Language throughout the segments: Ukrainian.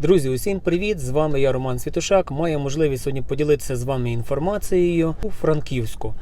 Друзі, усім привіт! З вами я Роман Світушак. Маю можливість сьогодні поділитися з вами інформацією у Франківську.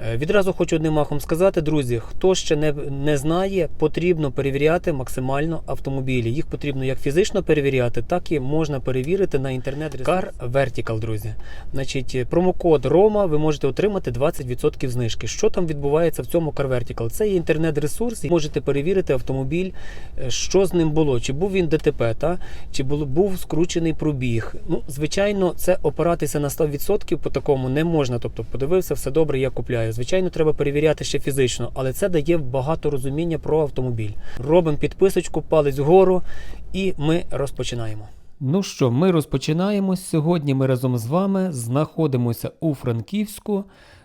Е, Відразу хочу одним махом сказати, друзі, хто ще не, не знає, потрібно перевіряти максимально автомобілі. Їх потрібно як фізично перевіряти, так і можна перевірити на інтернет Car Vertical, друзі. Значить, е, промокод Рома ви можете отримати 20% знижки. Що там відбувається в цьому Car Vertical? Це є інтернет-ресурс, і можете перевірити автомобіль, е, що з ним було, чи був він ДТП, та? чи було, був скручений пробіг. Ну, звичайно, це опиратися на 100% по такому не можна. Тобто, подивився, все добре, я купляю. Звичайно, треба перевіряти ще фізично, але це дає багато розуміння про автомобіль. Робимо підписочку, палець вгору, і ми розпочинаємо. Ну що, ми розпочинаємо. Сьогодні ми разом з вами знаходимося у Франківську.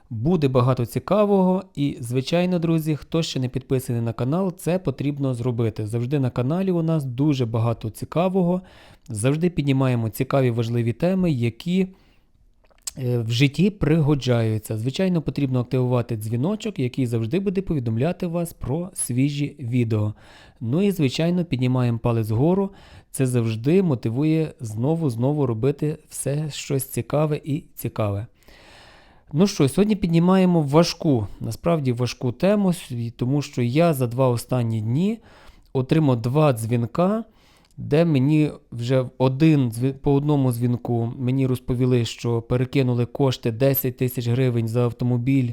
Буде багато цікавого. І, звичайно, друзі, хто ще не підписаний на канал, це потрібно зробити. Завжди на каналі у нас дуже багато цікавого. Завжди піднімаємо цікаві важливі теми, які в житті пригоджаються. Звичайно, потрібно активувати дзвіночок, який завжди буде повідомляти вас про свіжі відео. Ну і, звичайно, піднімаємо палець вгору. Це завжди мотивує знову-знову робити все щось цікаве і цікаве. Ну що, сьогодні піднімаємо важку, насправді важку тему, тому що я за два останні дні отримав два дзвінка, де мені вже один по одному дзвінку мені розповіли, що перекинули кошти 10 тисяч гривень за автомобіль,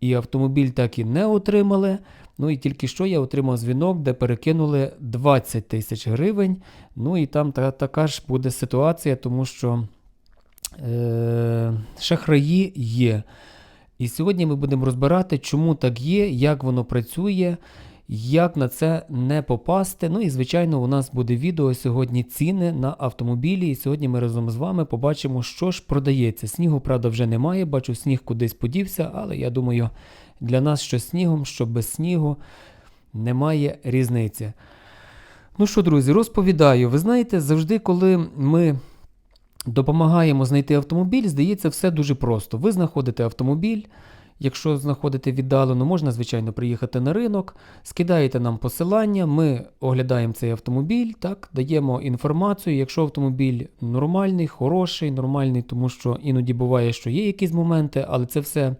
і автомобіль так і не отримали. Ну і тільки що я отримав дзвінок, де перекинули 20 тисяч гривень. Ну і там та, така ж буде ситуація, тому що е, шахраї є. І сьогодні ми будемо розбирати, чому так є, як воно працює, як на це не попасти. Ну і, звичайно, у нас буде відео сьогодні ціни на автомобілі. І сьогодні ми разом з вами побачимо, що ж продається. Снігу, правда, вже немає. Бачу, сніг кудись подівся, але я думаю, для нас що снігом, що без снігу немає різниці. Ну що, друзі, розповідаю. Ви знаєте, завжди, коли ми допомагаємо знайти автомобіль, здається, все дуже просто. Ви знаходите автомобіль. Якщо знаходите віддалено, можна, звичайно, приїхати на ринок, скидаєте нам посилання, ми оглядаємо цей автомобіль, так, даємо інформацію. Якщо автомобіль нормальний, хороший, нормальний, тому що іноді буває, що є якісь моменти, але це все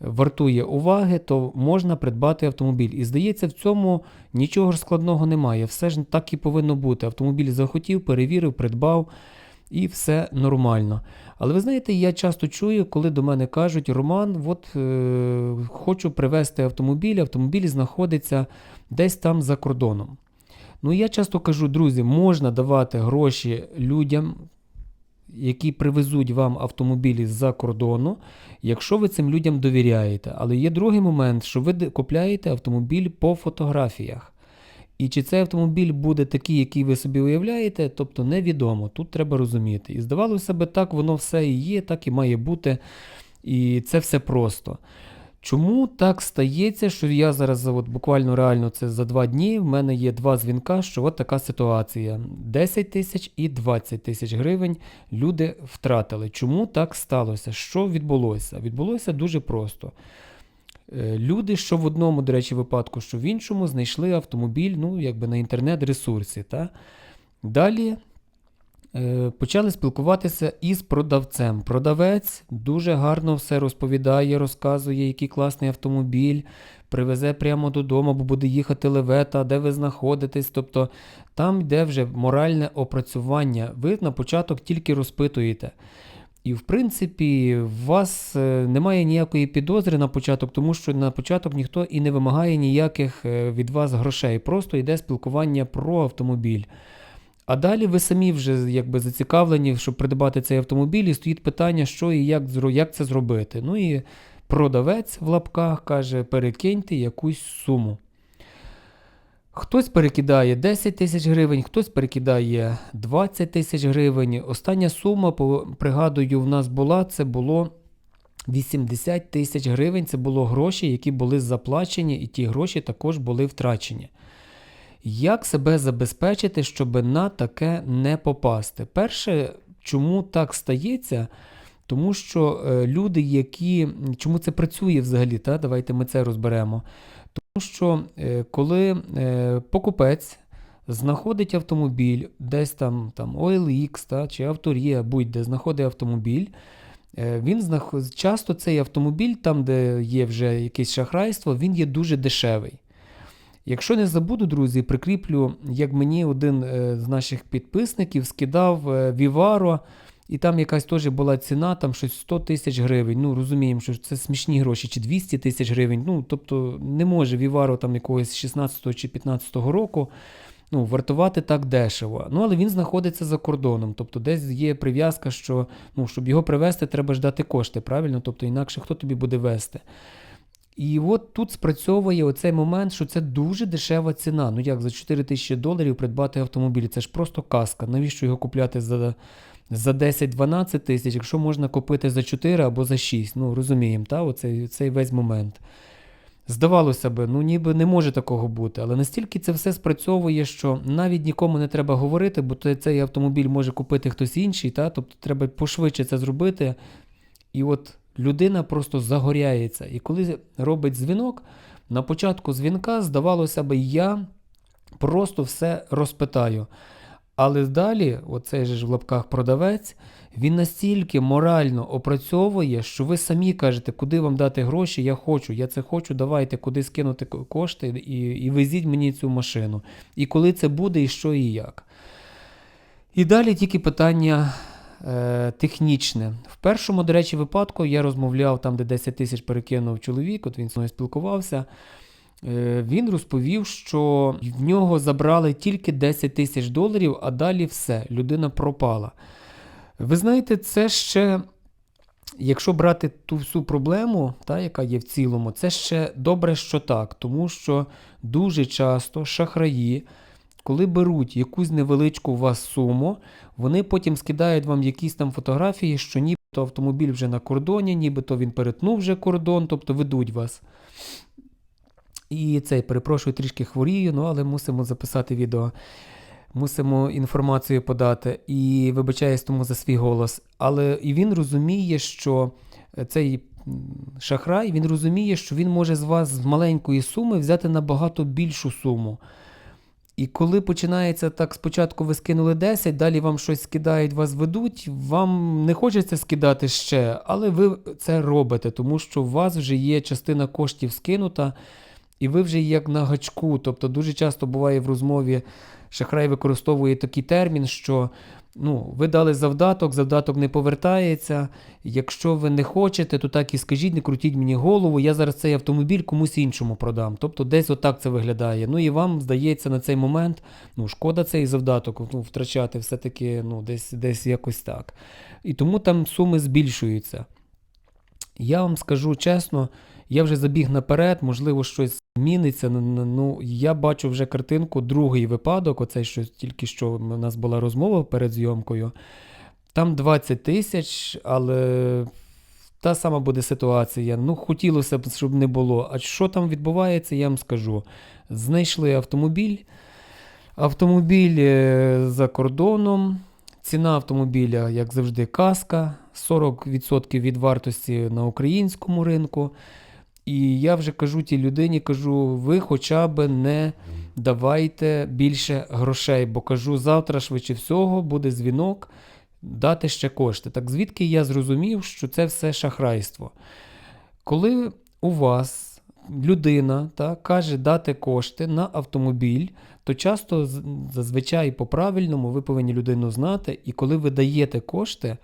вартує уваги, то можна придбати автомобіль. І здається, в цьому нічого ж складного немає. Все ж так і повинно бути. Автомобіль захотів, перевірив, придбав і все нормально. Але ви знаєте, я часто чую, коли до мене кажуть, Роман, от е, хочу привезти автомобіль, автомобіль знаходиться десь там за кордоном. Ну я часто кажу, друзі, можна давати гроші людям, які привезуть вам автомобілі з-за кордону, якщо ви цим людям довіряєте. Але є другий момент, що ви купляєте автомобіль по фотографіях. І чи цей автомобіль буде такий, який ви собі уявляєте, тобто невідомо. Тут треба розуміти. І здавалося би, так воно все і є, так і має бути. І це все просто. Чому так стається, що я зараз от буквально реально це за два дні. В мене є два дзвінка, що от така ситуація: 10 тисяч і 20 тисяч гривень люди втратили. Чому так сталося? Що відбулося? Відбулося дуже просто. Е, Люди, що в одному, до речі, випадку, що в іншому, знайшли автомобіль, ну, якби на інтернет-ресурсі. Та? Далі е, почали спілкуватися із продавцем. Продавець дуже гарно все розповідає, розказує, який класний автомобіль, привезе прямо додому, бо буде їхати левета, де ви знаходитесь. Тобто там йде вже моральне опрацювання. Ви на початок тільки розпитуєте. І, в принципі, у вас е, немає ніякої підозри на початок, тому що на початок ніхто і не вимагає ніяких е, від вас грошей. Просто йде спілкування про автомобіль. А далі ви самі вже якби зацікавлені, щоб придбати цей автомобіль, і стоїть питання, що і як, як це зробити. Ну і продавець в лапках каже: перекиньте якусь суму. Хтось перекидає 10 тисяч гривень, хтось перекидає 20 тисяч гривень. Остання сума, пригадую, в нас була, це було 80 тисяч гривень. Це було гроші, які були заплачені, і ті гроші також були втрачені. Як себе забезпечити, щоб на таке не попасти? Перше, чому так стається? Тому що е, люди, які. Чому це працює взагалі? Та? Давайте ми це розберемо. Що е, коли е, покупець знаходить автомобіль, десь там, там OLX та, чи Авторія, будь-де знаходить автомобіль. Е, Він знах... часто цей автомобіль, там, де є вже якесь шахрайство, він є дуже дешевий. Якщо не забуду, друзі, прикріплю, як мені один з наших підписників скидав Vivaro, і там якась теж була ціна, там щось 100 тисяч гривень. Ну, розуміємо, що це смішні гроші, чи 200 тисяч гривень. Ну, тобто не може Vivaro там якогось 16 чи 15 року ну, вартувати так дешево. Ну, але він знаходиться за кордоном. Тобто десь є прив'язка, що ну, щоб його привезти, треба ж дати кошти, правильно? Тобто інакше хто тобі буде вести. І от тут спрацьовує оцей момент, що це дуже дешева ціна. Ну як за 4 тисячі доларів придбати автомобіль? Це ж просто казка. Навіщо його купляти за, за 10-12 тисяч, якщо можна купити за 4 або за 6? Ну розуміємо, та? Оцей, цей весь момент. Здавалося би, ну ніби не може такого бути, але настільки це все спрацьовує, що навіть нікому не треба говорити, бо цей автомобіль може купити хтось інший, та? тобто треба пошвидше це зробити. І от людина просто загоряється. І коли робить дзвінок, на початку дзвінка, здавалося б, я просто все розпитаю. Але далі, оцей же ж в лапках продавець, він настільки морально опрацьовує, що ви самі кажете, куди вам дати гроші, я хочу, я це хочу, давайте, куди скинути кошти і, і везіть мені цю машину. І коли це буде, і що, і як. І далі тільки питання е, технічне. В першому, до речі, випадку я розмовляв там, де 10 тисяч перекинув чоловік, от він зі мною спілкувався. Е, Він розповів, що в нього забрали тільки 10 тисяч доларів, а далі все, людина пропала. Ви знаєте, це ще, якщо брати ту всю проблему, та, яка є в цілому, це ще добре, що так, тому що дуже часто шахраї, коли беруть якусь невеличку у вас суму, вони потім скидають вам якісь там фотографії, що нібито автомобіль вже на кордоні, нібито він перетнув вже кордон, тобто ведуть вас. І цей, перепрошую, трішки хворію, ну але мусимо записати відео. Мусимо інформацію подати і вибачаюсь тому за свій голос. Але і він розуміє, що е, цей шахрай він розуміє, що він може з вас з маленької суми взяти набагато більшу суму. І коли починається так, спочатку ви скинули 10, далі вам щось скидають, вас ведуть, вам не хочеться скидати ще, але ви це робите, тому що у вас вже є частина коштів скинута, і ви вже як на гачку. Тобто дуже часто буває в розмові, шахрай використовує такий термін, що ну, ви дали завдаток, завдаток не повертається. Якщо ви не хочете, то так і скажіть, не крутіть мені голову, я зараз цей автомобіль комусь іншому продам. Тобто десь отак це виглядає. Ну і вам здається на цей момент, ну, шкода цей завдаток ну, втрачати все-таки ну, десь, десь якось так. І тому там суми збільшуються. Я вам скажу чесно, я вже забіг наперед, можливо, щось зміниться. Ну, ну, Ну, я бачу вже картинку, другий випадок, оцей, що тільки що у нас була розмова перед зйомкою. Там 20 тисяч, але та сама буде ситуація. Ну, хотілося б, щоб не було. А що там відбувається, я вам скажу. Знайшли автомобіль. Автомобіль е, за кордоном. Ціна автомобіля, як завжди, каска, 40% від вартості на українському ринку. І я вже кажу тій людині, кажу, ви хоча б не давайте більше грошей, бо кажу, завтра швидше всього буде дзвінок дати ще кошти. Так звідки я зрозумів, що це все шахрайство? Коли у вас людина та, каже дати кошти на автомобіль, то часто зазвичай по-правильному ви повинні людину знати, і коли ви даєте кошти,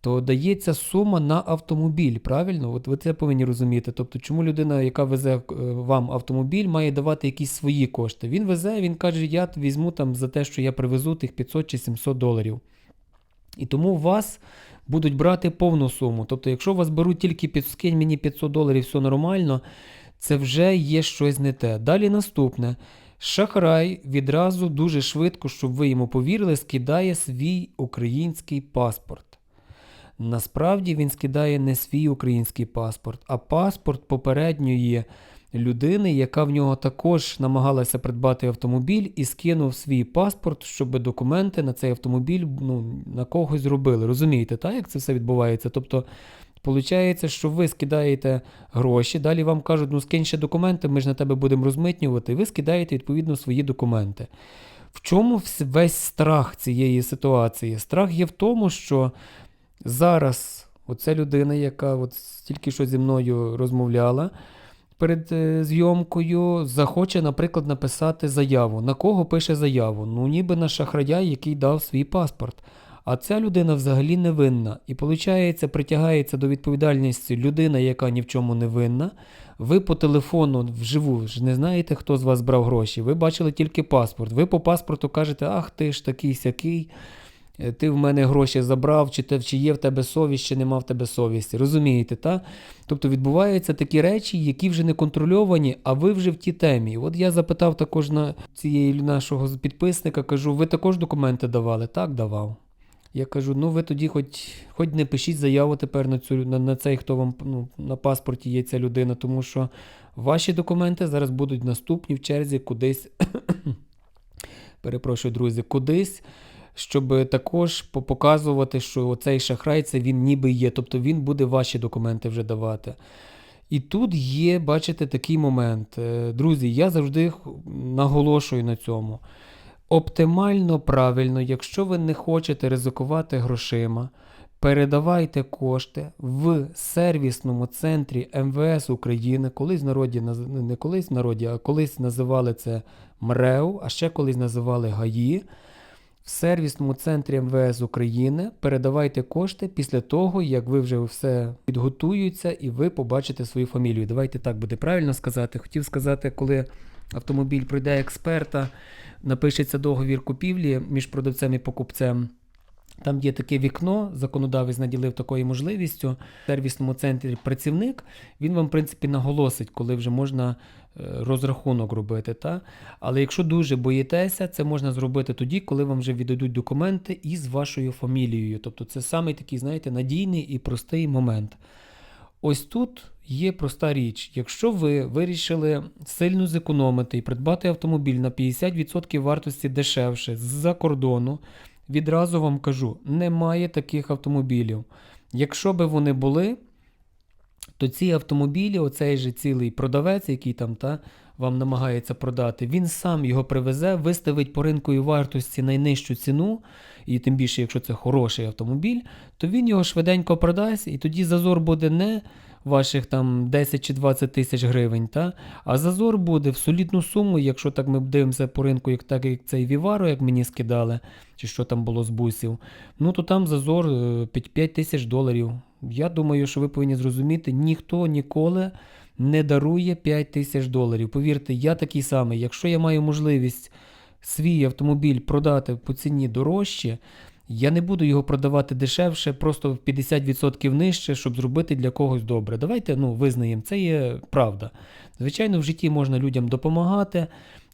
то дається сума на автомобіль, правильно? От ви це повинні розуміти. Тобто, чому людина, яка везе е, вам автомобіль, має давати якісь свої кошти? Він везе, він каже, я візьму там за те, що я привезу тих 500 чи 700 доларів. І тому у вас будуть брати повну суму. Тобто, якщо вас беруть тільки під скинь мені 500 доларів, все нормально, це вже є щось не те. Далі наступне. Шахрай відразу дуже швидко, щоб ви йому повірили, скидає свій український паспорт. Насправді він скидає не свій український паспорт, а паспорт попередньої людини, яка в нього також намагалася придбати автомобіль і скинув свій паспорт, щоб документи на цей автомобіль ну, на когось зробили. Розумієте, так, як це все відбувається? Тобто, Получається, що ви скидаєте гроші, далі вам кажуть, ну скинь ще документи, ми ж на тебе будемо розмитнювати, ви скидаєте відповідно свої документи. В чому весь страх цієї ситуації? Страх є в тому, що зараз оця людина, яка от тільки що зі мною розмовляла перед е, зйомкою, захоче, наприклад, написати заяву. На кого пише заяву? Ну, ніби на шахрая, який дав свій паспорт. А ця людина взагалі не винна. І виходить, притягається до відповідальності людина, яка ні в чому не винна. Ви по телефону вживу ж не знаєте, хто з вас брав гроші. Ви бачили тільки паспорт. Ви по паспорту кажете, ах ти ж такий сякий, ти в мене гроші забрав, чи, чи є в тебе совість, чи нема в тебе совісті. Розумієте, та? Тобто відбуваються такі речі, які вже не контрольовані, а ви вже в тій темі. От я запитав також на цієї нашого підписника, кажу, ви також документи давали? Так, давав. Я кажу, ну ви тоді хоч, хоч не пишіть заяву тепер на, цю, на, на цей, хто вам ну, на паспорті є ця людина, тому що ваші документи зараз будуть наступні в черзі кудись. Перепрошую, друзі, кудись, щоб також показувати, що цей шахрай це він ніби є. Тобто він буде ваші документи вже давати. І тут є, бачите, такий момент. Е, Друзі, я завжди наголошую на цьому. Оптимально правильно, якщо ви не хочете ризикувати грошима, передавайте кошти в сервісному центрі МВС України. Колись в народі не колись в народі, а колись називали це МРЕУ, а ще колись називали ГАІ. В сервісному центрі МВС України передавайте кошти після того, як ви вже все підготуються і ви побачите свою фамілію. Давайте так буде правильно сказати. Хотів сказати, коли автомобіль пройде експерта, напишеться договір купівлі між продавцем і покупцем. Там є таке вікно, законодавець наділив такою можливістю. В сервісному центрі працівник, він вам, в принципі, наголосить, коли вже можна е, розрахунок робити. Та? Але якщо дуже боїтеся, це можна зробити тоді, коли вам вже віддадуть документи із вашою фамілією. Тобто це самий такий, знаєте, надійний і простий момент. Ось тут є проста річ. Якщо ви вирішили сильно зекономити і придбати автомобіль на 50% вартості дешевше з-за кордону, відразу вам кажу, немає таких автомобілів. Якщо би вони були, то ці автомобілі, оцей же цілий продавець, який там та, вам намагається продати, він сам його привезе, виставить по ринковій вартості найнижчу ціну, і тим більше, якщо це хороший автомобіль, то він його швиденько продасть, і тоді зазор буде не ваших там 10 чи 20 тисяч гривень, та? а зазор буде в солідну суму, якщо так ми дивимося по ринку, як так як цей Віваро, як мені скидали, чи що там було з бусів, ну то там зазор е, 5 тисяч доларів. Я думаю, що ви повинні зрозуміти, ніхто ніколи не дарує 5 тисяч доларів. Повірте, я такий самий. Якщо я маю можливість свій автомобіль продати по ціні дорожче, я не буду його продавати дешевше, просто в 50% нижче, щоб зробити для когось добре. Давайте ну, визнаємо, це є правда. Звичайно, в житті можна людям допомагати,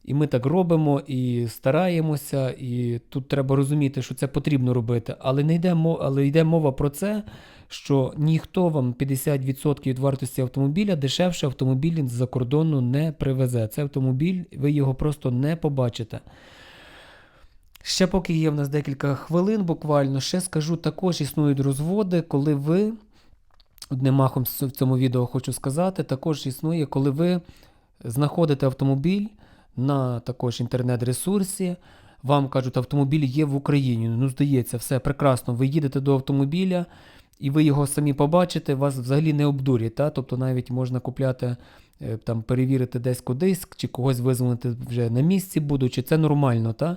і ми так робимо, і стараємося, і тут треба розуміти, що це потрібно робити. Але не йде мова, але йде мова про це, що ніхто вам 50% від вартості автомобіля дешевше автомобіль з-за кордону не привезе. Це автомобіль, ви його просто не побачите. Ще поки є в нас декілька хвилин, буквально, ще скажу, також існують розводи, коли ви, одним махом в цьому відео хочу сказати, також існує, коли ви знаходите автомобіль на також інтернет-ресурсі, вам кажуть, автомобіль є в Україні. Ну, здається, все прекрасно. Ви їдете до автомобіля, і ви його самі побачите, вас взагалі не обдурять. Та? Тобто навіть можна купляти, е, там, перевірити десь кудись, чи когось визвонити вже на місці будучи, це нормально. Та?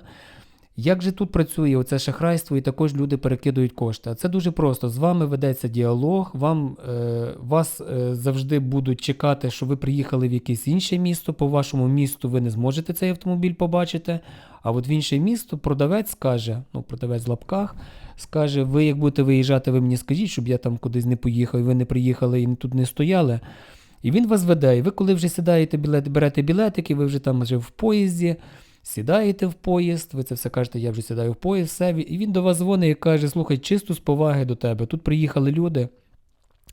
Як же тут працює оце шахрайство, і також люди перекидують кошти? Це дуже просто. З вами ведеться діалог, вам, е, вас е, завжди будуть чекати, що ви приїхали в якесь інше місто. По вашому місту ви не зможете цей автомобіль побачити. А от в інше місто продавець скаже, ну, продавець в лапках, скаже: ви як будете виїжджати, ви мені скажіть, щоб я там кудись не поїхав, і ви не приїхали і тут не стояли. І він вас веде. І ви, коли вже сідаєте білет, берете білетики, ви вже там вже в поїзді. Сідаєте в поїзд, ви це все кажете, я вже сідаю в поїзд, все, і він до вас дзвонить і каже: слухай, чисто з поваги до тебе. Тут приїхали люди,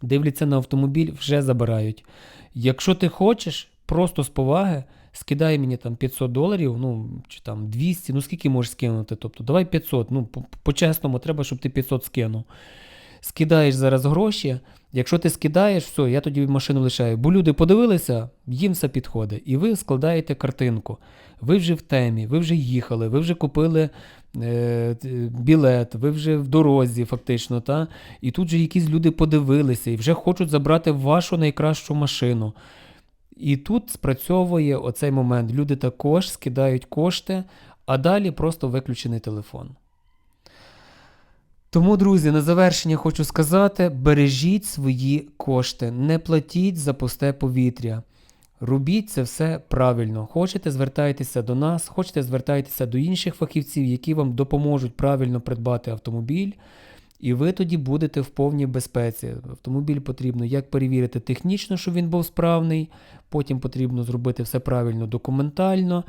дивляться на автомобіль, вже забирають. Якщо ти хочеш, просто з поваги, скидай мені там 500 доларів, ну чи там 200, ну скільки можеш скинути? Тобто давай 500, ну по- по-чесному, треба, щоб ти 500 скинув. Скидаєш зараз гроші. Якщо ти скидаєш, все, я тоді машину лишаю. Бо люди подивилися, їм все підходить. І ви складаєте картинку. Ви вже в темі, ви вже їхали, ви вже купили е, білет, ви вже в дорозі, фактично. Та? І тут же якісь люди подивилися і вже хочуть забрати вашу найкращу машину. І тут спрацьовує оцей момент. Люди також скидають кошти, а далі просто виключений телефон. Тому, друзі, на завершення хочу сказати: бережіть свої кошти, не платіть за пусте повітря. Робіть це все правильно. Хочете, звертайтеся до нас, хочете, звертайтеся до інших фахівців, які вам допоможуть правильно придбати автомобіль. І ви тоді будете в повній безпеці. Автомобіль потрібно як перевірити технічно, щоб він був справний, потім потрібно зробити все правильно документально.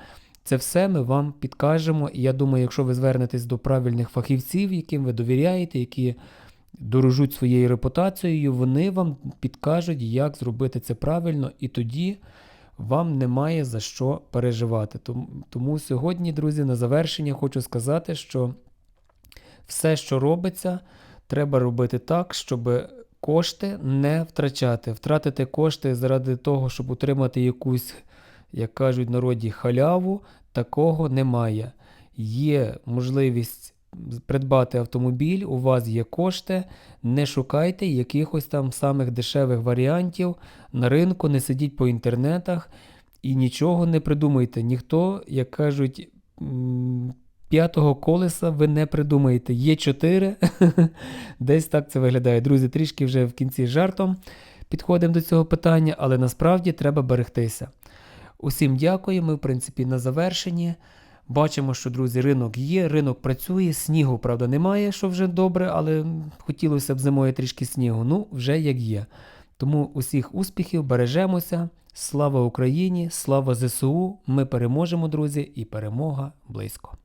Це все ми вам підкажемо. І я думаю, якщо ви звернетесь до правильних фахівців, яким ви довіряєте, які дорожуть своєю репутацією, вони вам підкажуть, як зробити це правильно, і тоді вам немає за що переживати. Тому, сьогодні, друзі, на завершення хочу сказати, що все, що робиться, треба робити так, щоб кошти не втрачати. Втратити кошти заради того, щоб отримати якусь, як кажуть народі, халяву, такого немає. Є можливість придбати автомобіль, у вас є кошти, не шукайте якихось там самих дешевих варіантів на ринку, не сидіть по інтернетах і нічого не придумайте. Ніхто, як кажуть, п'ятого колеса ви не придумаєте. Є чотири. Десь так це виглядає. Друзі, трішки вже в кінці жартом підходимо до цього питання, але насправді треба берегтися. Усім дякую. Ми, в принципі, на завершенні. Бачимо, що, друзі, ринок є, ринок працює, снігу, правда, немає, що вже добре, але хотілося б зимою трішки снігу. Ну, вже як є. Тому усіх успіхів, бережемося. Слава Україні, слава ЗСУ! Ми переможемо, друзі, і перемога близько.